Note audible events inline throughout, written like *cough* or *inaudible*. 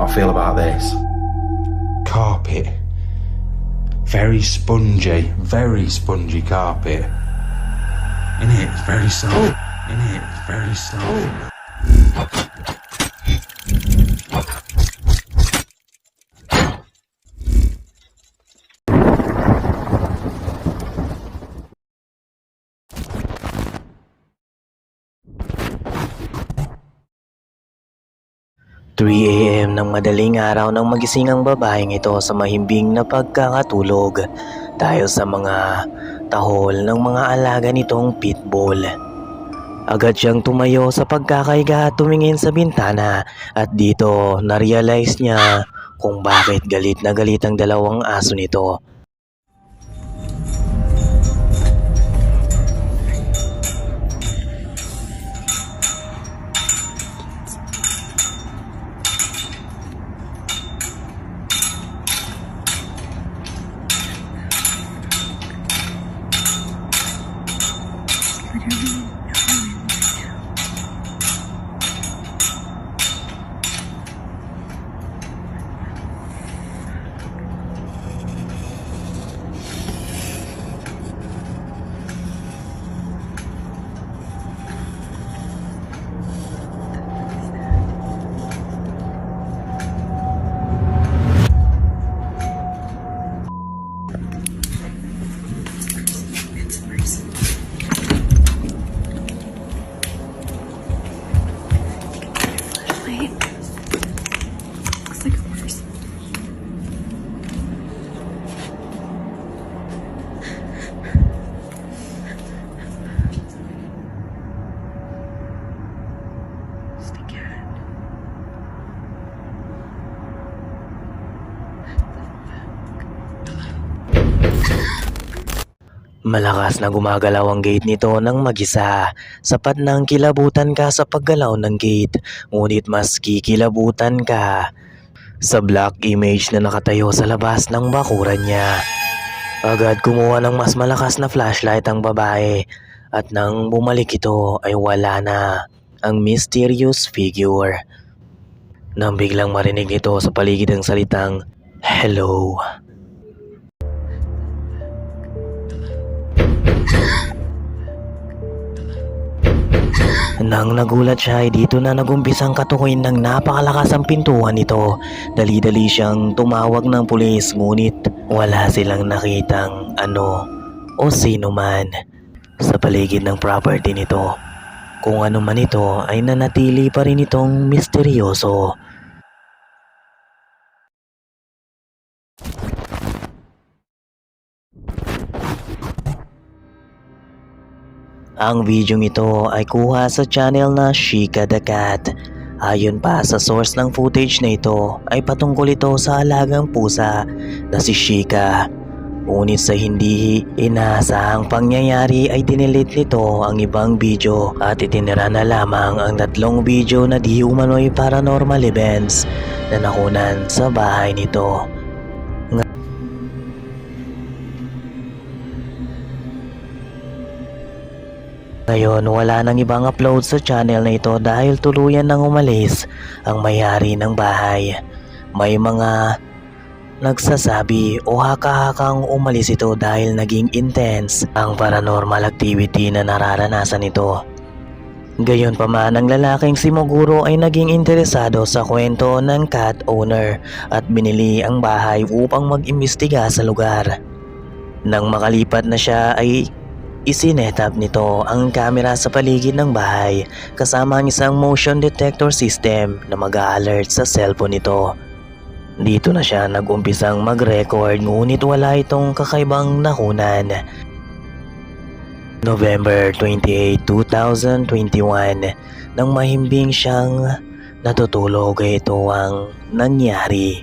what I feel about this. Carpet. Very spongy, very spongy carpet. In it, it's very soft. Oh. In it, it's very soft. ...3 a.m. ng madaling araw ng magising ang babaeng ito sa mahimbing na pagkakatulog dahil sa mga tahol ng mga alaga nitong pitbull. Agad siyang tumayo sa pagkakaiga at tumingin sa bintana at dito na-realize niya kung bakit galit na galit ang dalawang aso nito. Malakas na gumagalaw ang gate nito ng mag-isa. Sapat nang kilabutan ka sa paggalaw ng gate, ngunit mas kikilabutan ka sa black image na nakatayo sa labas ng bakuran niya. Agad kumuha ng mas malakas na flashlight ang babae at nang bumalik ito ay wala na ang mysterious figure. Nang biglang marinig nito sa paligid ang salitang, Hello. Nang nagulat siya ay dito na nagumpisang katukoy ng napakalakas ang pintuan nito. Dali-dali siyang tumawag ng pulis ngunit wala silang nakitang ano o sino man sa paligid ng property nito. Kung ano man ito ay nanatili pa rin itong misteryoso. Ang video ito ay kuha sa channel na Shika the Cat. Ayon pa sa source ng footage na ito ay patungkol ito sa alagang pusa na si Shika. Ngunit sa hindi inaasahang pangyayari ay dinilit nito ang ibang video at itinira na lamang ang tatlong video na di umano'y paranormal events na nakunan sa bahay nito. Ngayon wala nang ibang upload sa channel na ito dahil tuluyan nang umalis ang may-ari ng bahay. May mga nagsasabi o haka-hakang umalis ito dahil naging intense ang paranormal activity na nararanasan ito. Gayon pa man ang lalaking si Moguro ay naging interesado sa kwento ng cat owner at binili ang bahay upang mag-imbestiga sa lugar. Nang makalipat na siya ay Isinetap nito ang kamera sa paligid ng bahay kasama ang isang motion detector system na mag-alert sa cellphone nito. Dito na siya nag-umpisang mag-record ngunit wala itong kakaibang nakunan. November 28, 2021 nang mahimbing siyang natutulog ito ang nangyari.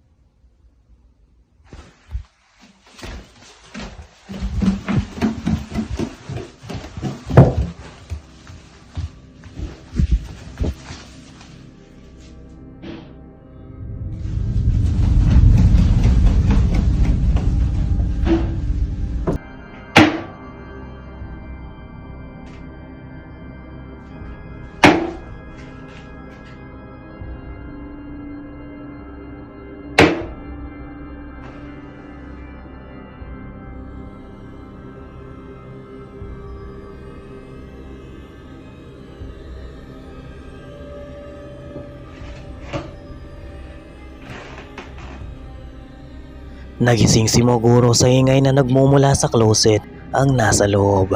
Nagising si Moguro sa ingay na nagmumula sa closet ang nasa loob.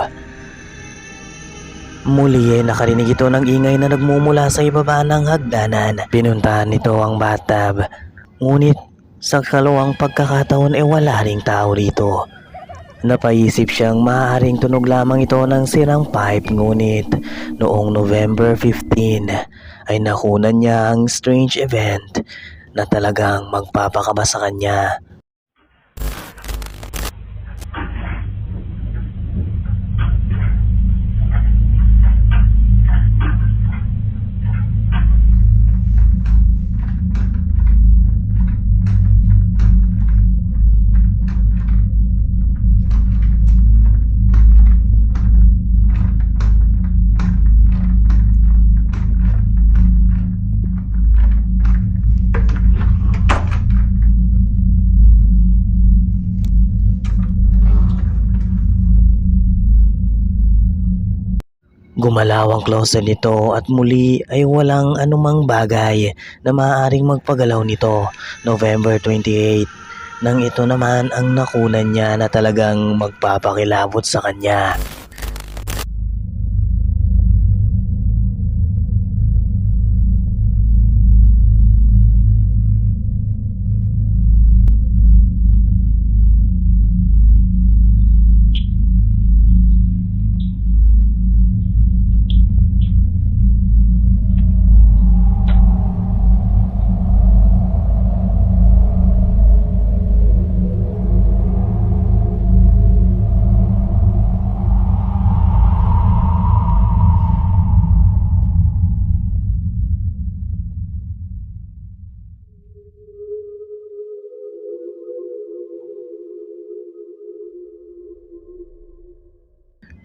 Muli ay nakarinig ito ng ingay na nagmumula sa ibaba ng hagdanan. Pinuntahan nito ang bathtub. Ngunit sa kalawang pagkakataon ay wala ring tao rito. Napaisip siyang maaaring tunog lamang ito ng sirang pipe ngunit noong November 15 ay nakunan niya ang strange event na talagang magpapakaba sa kanya. Gumalaw ang closet nito at muli ay walang anumang bagay na maaaring magpagalaw nito. November 28 nang ito naman ang nakunan niya na talagang magpapakilabot sa kanya.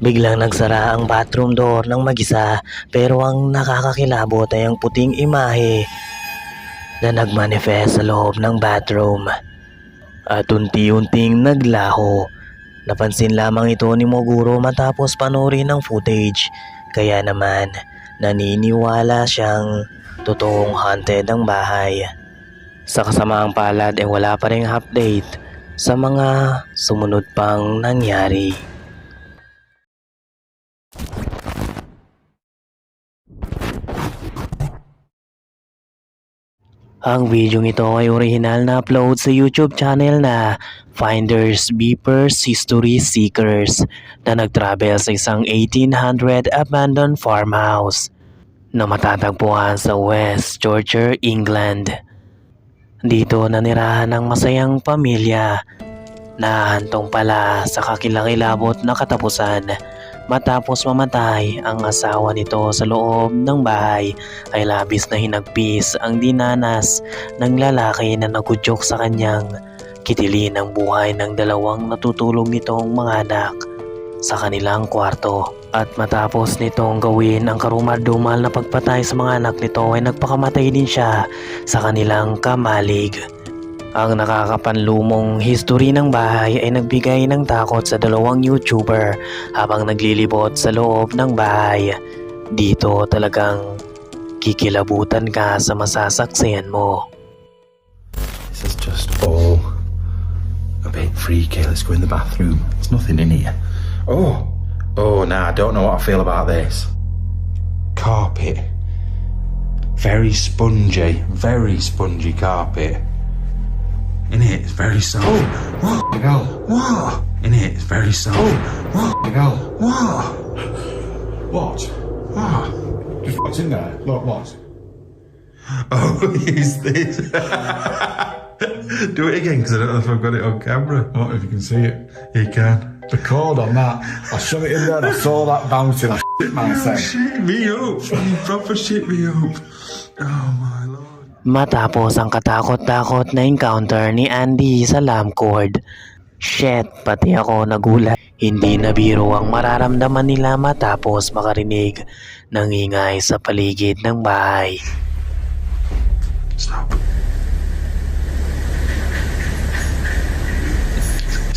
Biglang nagsara ang bathroom door ng mag-isa pero ang nakakakilabot ay ang puting imahe na nagmanifest sa loob ng bathroom. At unti-unting naglaho. Napansin lamang ito ni Moguro matapos panoorin ng footage. Kaya naman naniniwala siyang totoong haunted ang bahay. Sa kasamaang palad ay wala pa ring update sa mga sumunod pang nangyari. Ang video ito ay original na upload sa YouTube channel na Finders Beepers History Seekers na nagtravel sa isang 1800 abandoned farmhouse na matatagpuan sa West Yorkshire, England. Dito nanirahan ng masayang pamilya na hantong pala sa kakilakilabot na katapusan matapos mamatay ang asawa nito sa loob ng bahay ay labis na hinagpis ang dinanas ng lalaki na nagudyok sa kanyang kitilin ang buhay ng dalawang natutulog nitong mga anak sa kanilang kwarto. At matapos nitong gawin ang karumal-dumal na pagpatay sa mga anak nito ay nagpakamatay din siya sa kanilang kamalig. Ang nakakapanlumong history ng bahay ay nagbigay ng takot sa dalawang YouTuber habang naglilibot sa loob ng bahay. Dito talagang kikilabutan ka sa masasaksiyan mo. This is just all a bit freaky. Let's go in the bathroom. There's nothing in here. Oh, oh, nah, I don't know what I feel about this. Carpet. Very spongy, very spongy carpet. In it, it's very soft. Oh, what? Hell, What? In it, it's very soft. Oh, what? hell. What? What? What? Just what's in there? Look, what? Oh, *laughs* is this? Do it again because I don't know if I've got it on camera. What if you can see it? You can. The cord on that. I shove it in there and I saw that bouncing. I shit myself. Shit me up. You proper shit me up. Oh my. Matapos ang katakot-takot na encounter ni Andy sa cord. Shit, pati ako nagulat. Hindi na biro ang mararamdaman nila matapos makarinig ng ingay sa paligid ng bahay. Stop.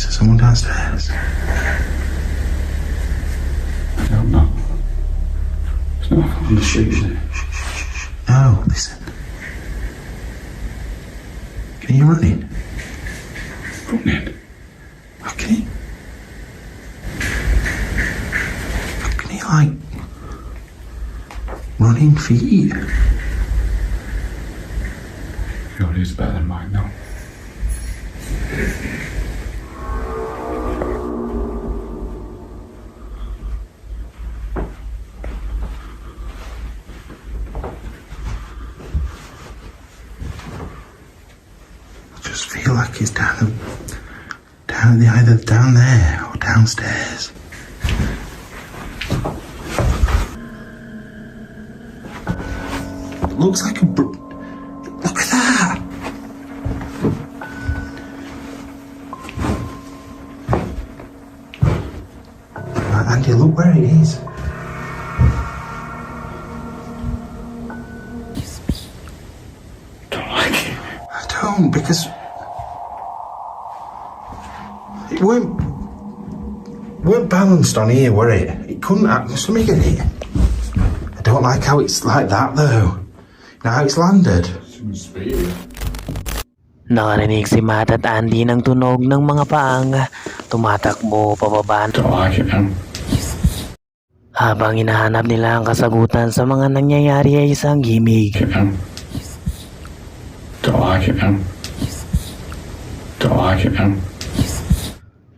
Is there someone downstairs? I don't know. It's not on the sheet. Running feet? Yours is better than mine, though. I just feel like it's down the down the either down there or downstairs. Looks like a. Br- look at that. Right, Andy, look where it is. Don't like it. I don't because it weren't weren't balanced on here, were it? It couldn't. act- let me get it. I don't like how it's like that though. Now it's landed. Nakarinig si Matt at Andy ng tunog ng mga paang tumatakbo pababa habang hinahanap nila ang kasagutan sa mga nangyayari ay isang man.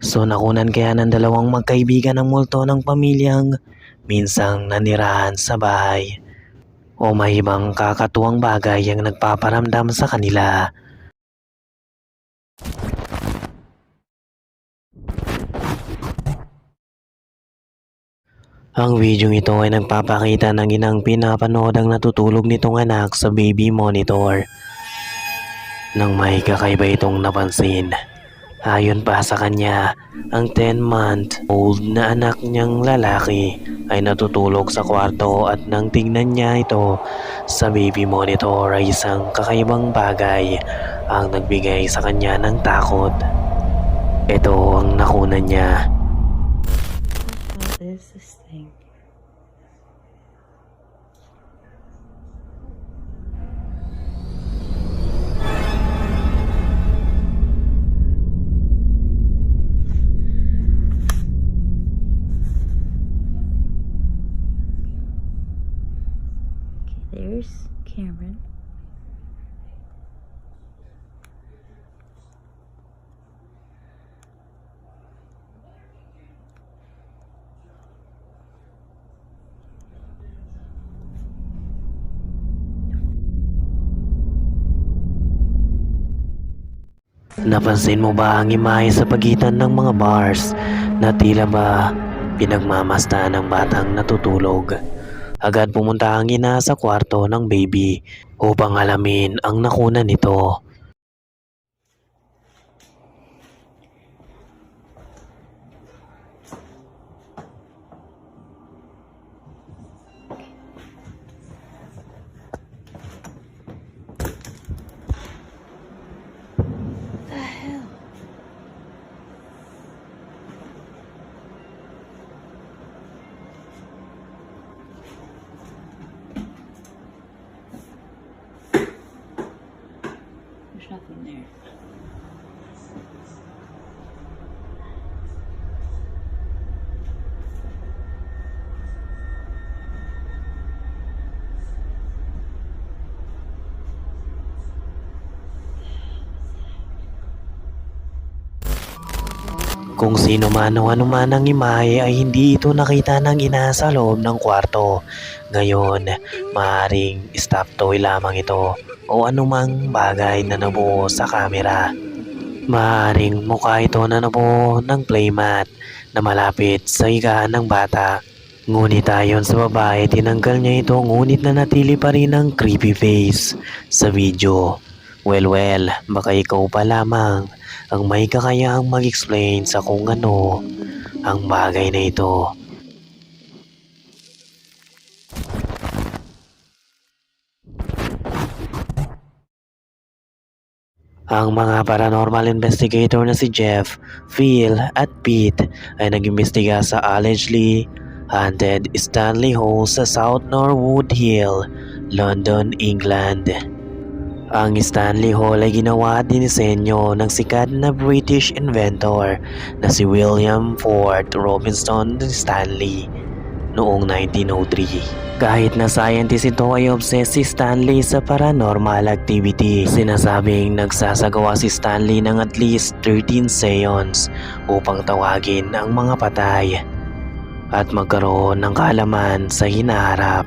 So nakunan kaya ng dalawang magkaibigan ang multo ng pamilyang minsang nanirahan sa bahay. O may ibang kakatuwang bagay ang nagpaparamdam sa kanila. Ang video ito ay nagpapakita ng inang pinapanood ang natutulog nitong anak sa baby monitor. Nang may kakaiba itong napansin. Ayon pa sa kanya, ang 10-month-old na anak niyang lalaki ay natutulog sa kwarto at nang tingnan niya ito sa baby monitor ay isang kakaibang bagay ang nagbigay sa kanya ng takot. Ito ang nakunan niya. What is Napansin mo ba ang imahe sa pagitan ng mga bars na tila ba pinagmamasta ng batang natutulog? Agad pumunta ang ina sa kwarto ng baby upang alamin ang nakuna nito. There. Kung sino man o ano man ang imahe ay hindi ito nakita ng ina sa loob ng kwarto. Ngayon, maaring stop toy lamang ito o anumang bagay na nabuo sa kamera. Maaring mukha ito na nabuo ng playmat na malapit sa higaan ng bata. Ngunit ayon sa babae, tinanggal niya ito ngunit nanatili pa rin ang creepy face sa video. Well well, baka ikaw pa lamang ang may kakayahang mag-explain sa kung ano ang bagay na ito. Ang mga paranormal investigator na si Jeff, Phil at Pete ay nag-imbestiga sa allegedly haunted Stanley Hall sa South Norwood Hill, London, England. Ang Stanley Hall ay ginawa at dinisenyo ng sikat na British inventor na si William Ford Robinson Stanley noong 1903. Kahit na scientist ito ay obsessed si Stanley sa paranormal activity. Sinasabing nagsasagawa si Stanley ng at least 13 seance upang tawagin ang mga patay at magkaroon ng kaalaman sa hinaharap.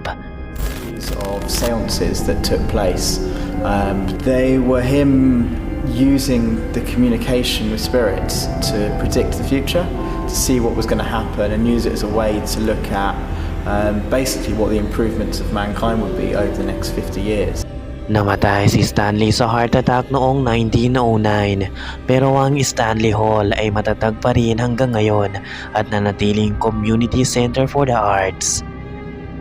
of seances that took place. Um, they were him using the communication with spirits to predict the future, to see what was going to happen, and use it as a way to look at um, basically what the improvements of mankind would be over the next 50 years. Namatay si Stanley sa heart attack noong 1909 pero ang Stanley Hall ay matatag pa rin hanggang ngayon at nanatiling community center for the arts.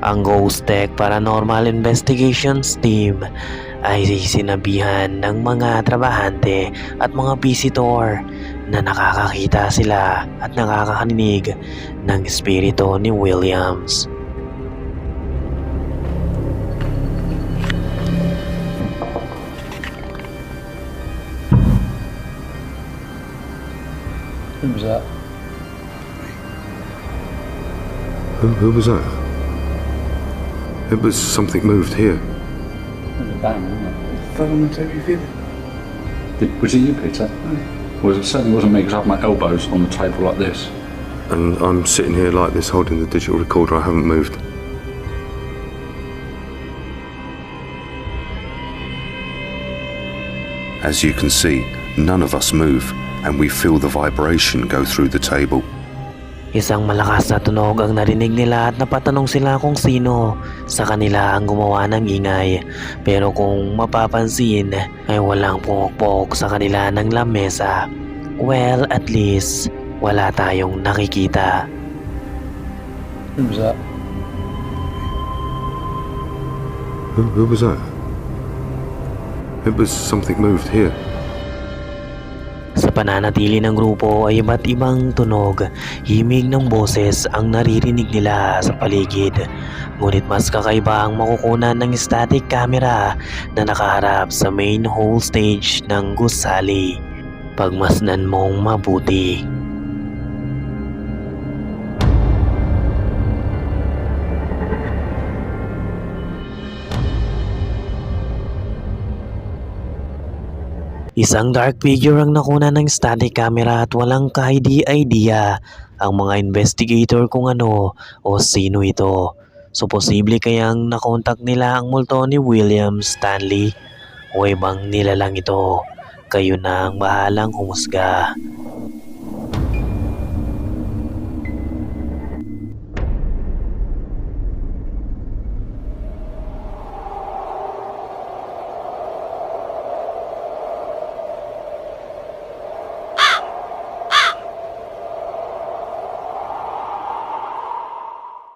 Ang Ghost Tech Paranormal Investigations Team ay sinabihan ng mga trabahante at mga visitor na nakakakita sila at nakakarinig ng espiritu ni Williams. Who was that? Who, who was that? It was something moved here. It was a bang, wasn't it? Did, was it you, Peter? Was it certainly wasn't me because I have my elbows on the table like this. And I'm sitting here like this holding the digital recorder. I haven't moved. As you can see, none of us move, and we feel the vibration go through the table. Isang malakas na tunog ang narinig nila at napatanong sila kung sino sa kanila ang gumawa ng ingay. Pero kung mapapansin ay walang pumukpok sa kanila ng lamesa. Well, at least wala tayong nakikita. Who was that? Who, who was that? It was something moved here. Pananatili ng grupo ay iba't ibang tunog, himig ng boses ang naririnig nila sa paligid. Ngunit mas kakaiba ang makukunan ng static camera na nakaharap sa main hall stage ng gusali. Pagmasdan mong mabuti. Isang dark figure ang nakuna ng static camera at walang ka-idea ang mga investigator kung ano o sino ito. So posible kayang nakontak nila ang multo ni William Stanley o ibang nilalang ito. Kayo na ang bahalang humusga.